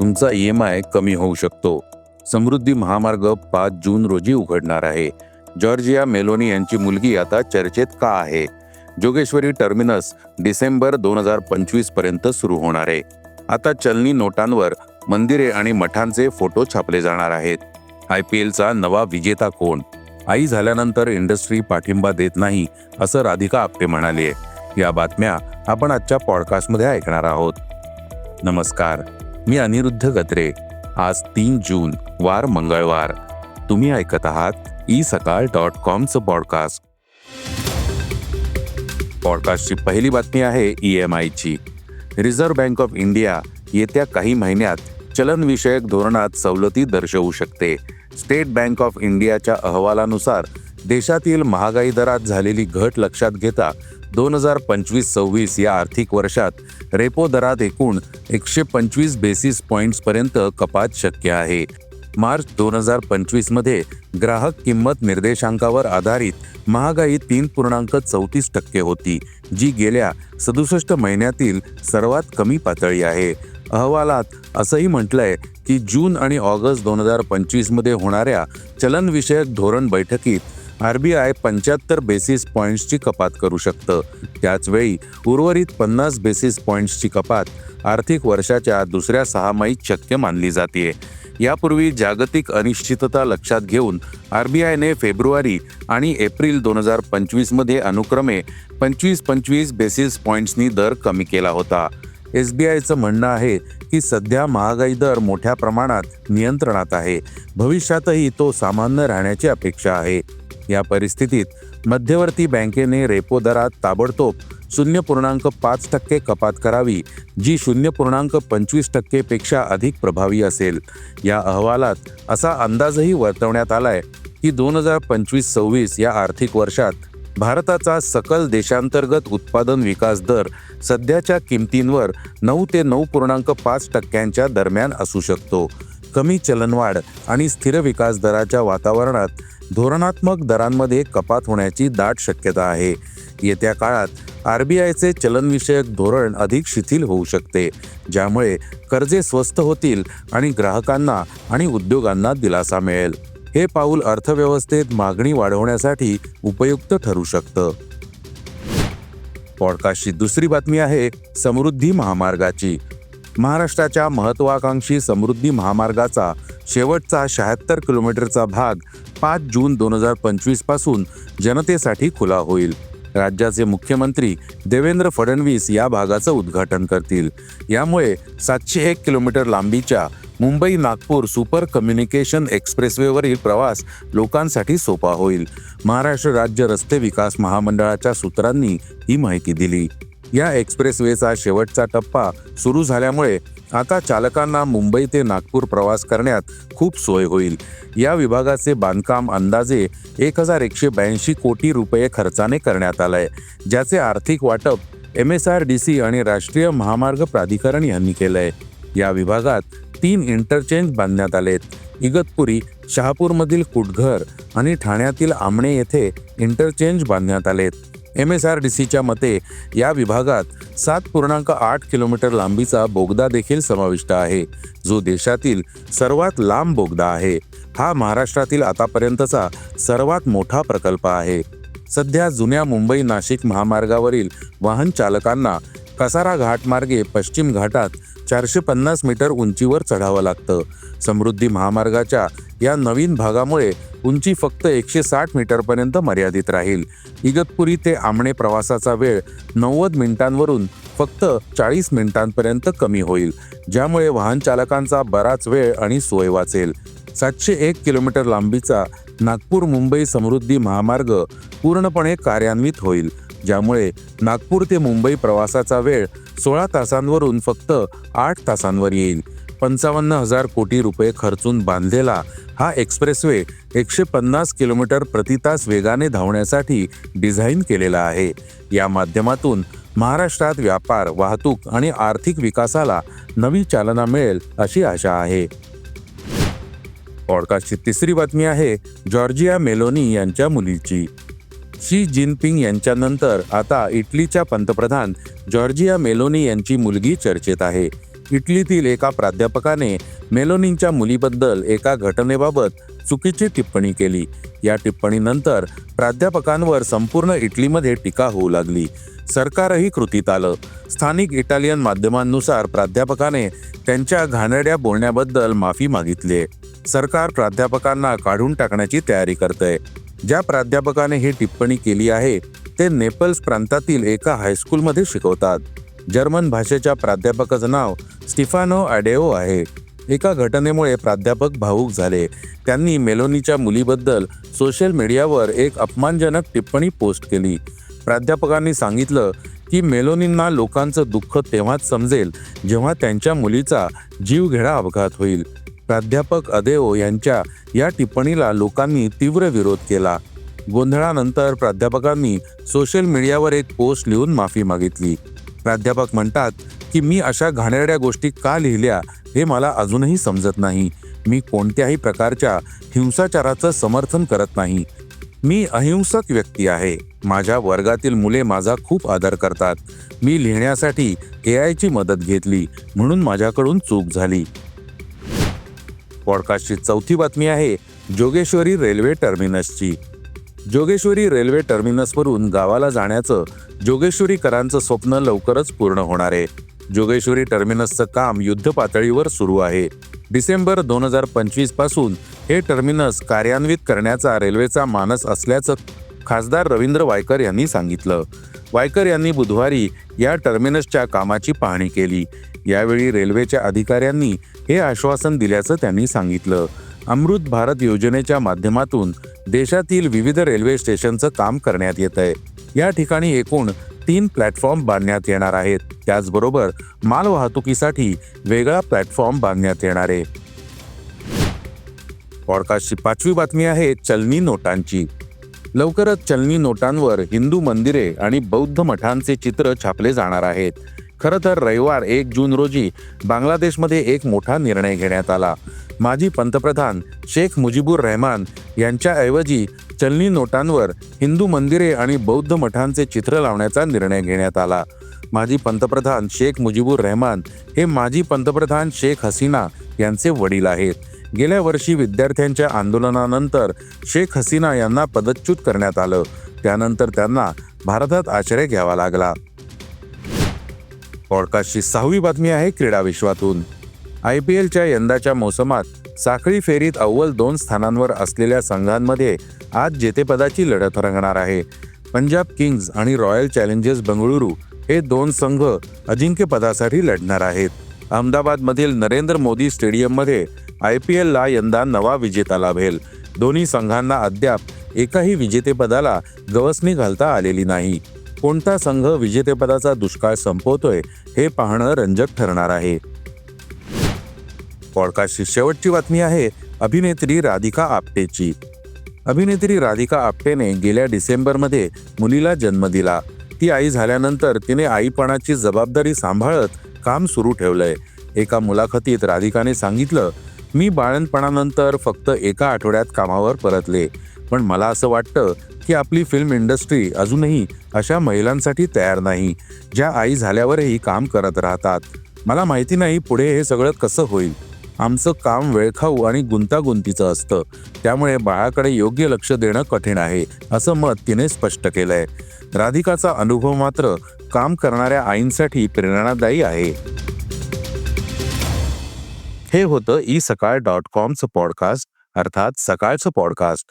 तुमचा E M I कमी होऊ शकतो. समृद्धी महामार्ग पाच जून रोजी उघडणार आहे. जॉर्जिया मेलोनी यांची मुलगी आता चर्चेत का आहे? जोगेश्वरी टर्मिनस डिसेंबर दोन हजार पंचवीसपर्यंत सुरू होणार आहे. आता चलनी नोटांवर मंदिरे आणि मठांचे फोटो छापले जाणार आहेत. आय पी एलचा नवा विजेता कोण? आई झाल्यानंतर इंडस्ट्री पाठिंबा देत नाही असं राधिका आपटे म्हणाली. या बातम्या आपण आजच्या पॉडकास्टमध्ये ऐकणार आहोत. नमस्कार. मी अनिरुद्ध गत्रे आज तीन जून वार मंगळवार. तुम्ही ऐकत आहात ई सकाळ डॉट कॉमचं पॉडकास्ट. पॉडकास्टची पहिली बातमी आहे ई एम आयची. रिझर्व्ह बँक ऑफ इंडिया येत्या काही महिन्यात चलनविषयक धोरणात सवलती दर्शवू शकते. स्टेट बँक ऑफ इंडियाच्या अहवालानुसार देशातील महागाई दरात झालेली घट लक्षात घेता दोन हजार पंचवीस सव्वीस या आर्थिक वर्षात रेपो दरात एकूण एकशे पंचवीस बेसिस पॉईंट्सपर्यंत कपात शक्य आहे. मार्च दोन हजार पंचवीसमध्ये ग्राहक किंमत निर्देशांकावर आधारित महागाई तीन पूर्णांक चौतीस टक्के होती जी गेल्या सदुसष्ट महिन्यातील सर्वात कमी पातळी आहे. अहवालात असंही म्हटलंय की जून आणि ऑगस्ट दोन हजार पंचवीसमध्ये होणाऱ्या चलनविषयक धोरण बैठकीत आर बी आय पंच्याहत्तर बेसिस पॉईंट्सची कपात करू शकतं. त्याचवेळी उर्वरित पन्नास बेसिस पॉईंट्सची कपात आर्थिक वर्षाच्या दुसऱ्या सहामाहीत शक्य मानली जाते यापूर्वी जागतिक अनिश्चितता लक्षात घेऊन आर बी आयने फेब्रुवारी आणि एप्रिल दोन हजार पंचवीसमध्ये अनुक्रमे पंचवीस पंचवीस बेसिस पॉईंट्सनी दर कमी केला होता. एस बी आयचं म्हणणं आहे की सध्या महागाई दर मोठ्या प्रमाणात नियंत्रणात आहे. भविष्यातही तो सामान्य राहण्याची अपेक्षा आहे. या परिस्थितीत मध्यवर्ती बँकेने रेपो दरात ताबडतोब शून्य पूर्णांक पाच टक्के कपात करावी जी शून्य पूर्णांक पंचवीस टक्केपेक्षा अधिक प्रभावी असेल. या अहवालात असा अंदाजही वर्तवण्यात आलाय की दोन हजार पंचवीस सव्वीस या आर्थिक वर्षात भारताचा सकल देशांतर्गत उत्पादन विकास दर सध्याच्या किमतींवर नऊ ते नऊ पूर्णांक पाच टक्क्यांच्या दरम्यान असू शकतो. कमी चलनवाढ आणि स्थिर विकास दराच्या वातावरणात धोरणात्मक दरांमध्ये कपात होण्याची दाट शक्यता आहे. येत्या काळात आर बी आयचे चलनविषयक धोरण अधिक शिथिल होऊ शकते ज्यामुळे कर्जे स्वस्त होतील आणि ग्राहकांना आणि उद्योगांना दिलासा मिळेल. हे पाऊल अर्थव्यवस्थेत मागणी वाढवण्यासाठी उपयुक्त ठरू शकतं. पॉडकास्टची दुसरी बातमी आहे समृद्धी महामार्गाची. महाराष्ट्राच्या महत्वाकांक्षी समृद्धी महामार्गाचा शेवटचा शहात्तर किलोमीटरचा भाग पाच जून दोन हजार पंचवीसपासून जनतेसाठी खुला होईल. राज्याचे मुख्यमंत्री देवेंद्र फडणवीस या भागाचं उद्घाटन करतील. यामुळे सातशे एक किलोमीटर लांबीच्या मुंबई नागपूर सुपर कम्युनिकेशन एक्सप्रेसवेवरील प्रवास लोकांसाठी सोपा होईल. महाराष्ट्र राज्य रस्ते विकास महामंडळाच्या सूत्रांनी ही माहिती दिली. या एक्सप्रेसवेचा शेवटचा टप्पा सुरू झाल्यामुळे आता चालकांना मुंबई ते नागपूर प्रवास करण्यात खूप सोय होईल. या विभागाचे बांधकाम अंदाजे एक हजार एकशे ब्याऐंशी कोटी रुपये खर्चाने करण्यात आलंय ज्याचे आर्थिक वाटप M S R D C आणि राष्ट्रीय महामार्ग प्राधिकरण यांनी केलंय. या विभागात तीन इंटरचेंज बांधण्यात आलेत. इगतपुरी शहापूरमधील कुटघर आणि ठाण्यातील आमणे येथे इंटरचेंज बांधण्यात आलेत. एम एस आर डी सीच्या मते या विभागात सात पूर्णांक आठ किलोमीटर लांबीचा बोगदा देखील समाविष्ट आहे. जो देशातील सर्वात लांब बोगदा आहे. हा महाराष्ट्रातील आतापर्यंतचा सर्वात मोठा प्रकल्प आहे. सध्या जुन्या मुंबई नाशिक महामार्गावरील वाहन चालकांना कसारा घाटमार्गे पश्चिम घाटात चारशे पन्नास मीटर उंचीवर चढावं लागतं. समृद्धी महामार्गाच्या या नवीन भागामुळे उंची फक्त एकशे साठ मीटरपर्यंत मर्यादित राहील. इगतपुरी ते आमणे प्रवासाचा वेळ नव्वद मिनिटांवरून फक्त चाळीस मिनिटांपर्यंत कमी होईल. ज्यामुळे वाहन चालकांचा बराच वेळ आणि सोय वाचेल. सातशे एक किलोमीटर लांबीचा नागपूर मुंबई समृद्धी महामार्ग पूर्णपणे कार्यान्वित होईल. ज्यामुळे नागपूर ते मुंबई प्रवासाचा वेळ सोळा तासांवरून फक्त आठ तासांवर येईल. पंचावन्न हजार कोटी रुपये खर्चून बांधलेला हा एक्सप्रेसवे एकशे पन्नास किलोमीटर प्रति तास वेगाने धावण्यासाठी डिझाईन केलेला आहे. या माध्यमातून महाराष्ट्रात व्यापार वाहतूक आणि आर्थिक विकासाला नवी चालना मिळेल अशी आशा आहे. पॉडकास्टची तिसरी बातमी आहे जॉर्जिया मेलोनी यांच्या मुलीची. शी जिनपिंग यांच्यानंतर आता इटलीच्या पंतप्रधान जॉर्जिया मेलोनी यांची मुलगी चर्चेत आहे. इटलीतील एका प्राध्यापकाने मेलोनींच्या मुलीबद्दल एका घटनेबाबत चुकीची टिप्पणी केली. या टिप्पणीनंतर प्राध्यापकांवर संपूर्ण इटलीमध्ये टीका होऊ लागली. सरकारही कृतीत आलं. स्थानिक इटालियन माध्यमांनुसार प्राध्यापकाने त्यांच्या घाणेरड्या बोलण्याबद्दल माफी मागितली सरकार प्राध्यापकांना काढून टाकण्याची तयारी करतंय. ज्या प्राध्यापकाने ही टिप्पणी केली आहे ते नेपल्स प्रांतातील एका हायस्कूलमध्ये शिकवतात. जर्मन भाषेच्या प्राध्यापकाचं नाव स्टिफानो अॅडेओ आहे. एका घटनेमुळे प्राध्यापक भावूक झाले. त्यांनी मेलोनीच्या मुलीबद्दल सोशल मीडियावर एक अपमानजनक टिप्पणी पोस्ट केली. प्राध्यापकांनी सांगितलं की मेलोनींना लोकांचं दुःख तेव्हाच समजेल जेव्हा त्यांच्या मुलीचा जीवघेडा अपघात होईल. प्राध्यापक अदेओ यांच्या या टिप्पणीला लोकांनी तीव्र विरोध केला. गोंधळानंतर प्राध्यापकांनी सोशल मीडियावर एक पोस्ट लिहून माफी मागितली. प्राध्यापक म्हणतात की मी अशा घाणेरड्या गोष्टी का लिहिल्या हे मला अजूनही समजत नाही. मी कोणत्याही प्रकारच्या हिंसाचाराचं समर्थन करत नाही. मी अहिंसक व्यक्ती आहे. माझ्या वर्गातील मुले माझा खूप आदर करतात. मी लिहिण्यासाठी ए आयची मदत घेतली म्हणून माझ्याकडून चूक झाली. पॉडकास्टची चौथी बातमी आहे जोगेश्वरी रेल्वे टर्मिनसची. जोगेश्वरी रेल्वे टर्मिनसवरून गावाला जाण्याचं जोगेश्वरीकरांचं स्वप्न लवकरच पूर्ण होणार आहे. जोगेश्वरी टर्मिनसचं काम युद्ध पातळीवर सुरू आहे. डिसेंबर दोन हजार पंचवीसपासून हे टर्मिनस कार्यान्वित करण्याचा रेल्वेचा मानस असल्याचं खासदार रवींद्र वायकर यांनी सांगितलं. वायकर यांनी बुधवारी या टर्मिनसच्या कामाची पाहणी केली. यावेळी रेल्वेच्या अधिकाऱ्यांनी हे आश्वासन दिल्याचं त्यांनी सांगितलं. अमृत भारत योजनेच्या माध्यमातून देशातील विविध रेल्वे स्टेशनचं काम करण्यात येत आहे. या ठिकाणी एकूण तीन प्लॅटफॉर्म बांधण्यात येणार आहेत. त्याचबरोबर मालवाहतुकीसाठी वेगळा प्लॅटफॉर्म बांधण्यात येणार आहे. पॉडकास्टची पाचवी बातमी आहे चलनी नोटांची. लवकरच चलनी नोटांवर हिंदू मंदिरे आणि बौद्ध मठांचे चित्र छापले जाणार आहेत. खरं तर रविवार एक जून रोजी बांगलादेशमध्ये एक मोठा निर्णय घेण्यात आला. माजी पंतप्रधान शेख मुजीबुर रहमान यांच्याऐवजी चलनी नोटांवर हिंदू मंदिरे आणि बौद्ध मठांचे चित्र लावण्याचा निर्णय घेण्यात आला. माजी पंतप्रधान शेख मुजीबुर रहमान हे माजी पंतप्रधान शेख हसीना यांचे वडील आहेत. गेल्या वर्षी विद्यार्थ्यांच्या आंदोलनानंतर शेख हसीना यांना पदच्युत करण्यात आलं. त्यानंतर त्यांना भारतात आश्रय घ्यावा लागला. पॉडकास्टची सहावी बातमी आहे क्रीडा विश्वातून. आय पी एलच्या यंदाच्या मोसमात साखळी फेरीत अव्वल दोन स्थानांवर असलेल्या संघांमध्ये आज जेतेपदाची लढत रंगणार आहे. पंजाब किंग्ज आणि रॉयल चॅलेंजर्स बंगळुरू हे दोन संघ अजिंक्यपदासाठी लढणार आहेत. अहमदाबादमधील नरेंद्र मोदी स्टेडियममध्ये आय पी एलला यंदा नवा विजेता लाभेल. दोन्ही संघांना अद्याप एकाही विजेतेपदाला गवसणी घालता आलेली नाही. कोणता संघ विजेतेपदाचा दुष्काळ संपवतोय हे पाहणं रंजक ठरणार आहे. पॉडकास्टची शेवटची बातमी आहे अभिनेत्री राधिका आपटेची. अभिनेत्री राधिका आपटेने गेल्या डिसेंबरमध्ये मुलीला जन्म दिला. ती आई झाल्यानंतर तिने आईपणाची जबाबदारी सांभाळत काम सुरू ठेवलंय. एका मुलाखतीत राधिकाने सांगितलं मी बाळणपणानंतर फक्त एका आठवड्यात कामावर परतले. पण मला असं वाटतं की आपली फिल्म इंडस्ट्री अजूनही अशा महिलांसाठी तयार नाही ज्या आई झाल्यावरही काम करत राहतात. मला माहिती नाही पुढे हे सगळं कसं होईल. आमचं काम वेळखाऊ आणि गुंतागुंतीचं असतं. त्यामुळे बाळाकडे योग्य लक्ष देणं कठीण आहे असं मत तिने स्पष्ट केलंय. राधिकाचा अनुभव मात्र काम करणाऱ्या आईंसाठी प्रेरणादायी आहे. हे होतं ई सकाळ डॉट कॉमचं पॉडकास्ट अर्थात सकाळचं पॉडकास्ट.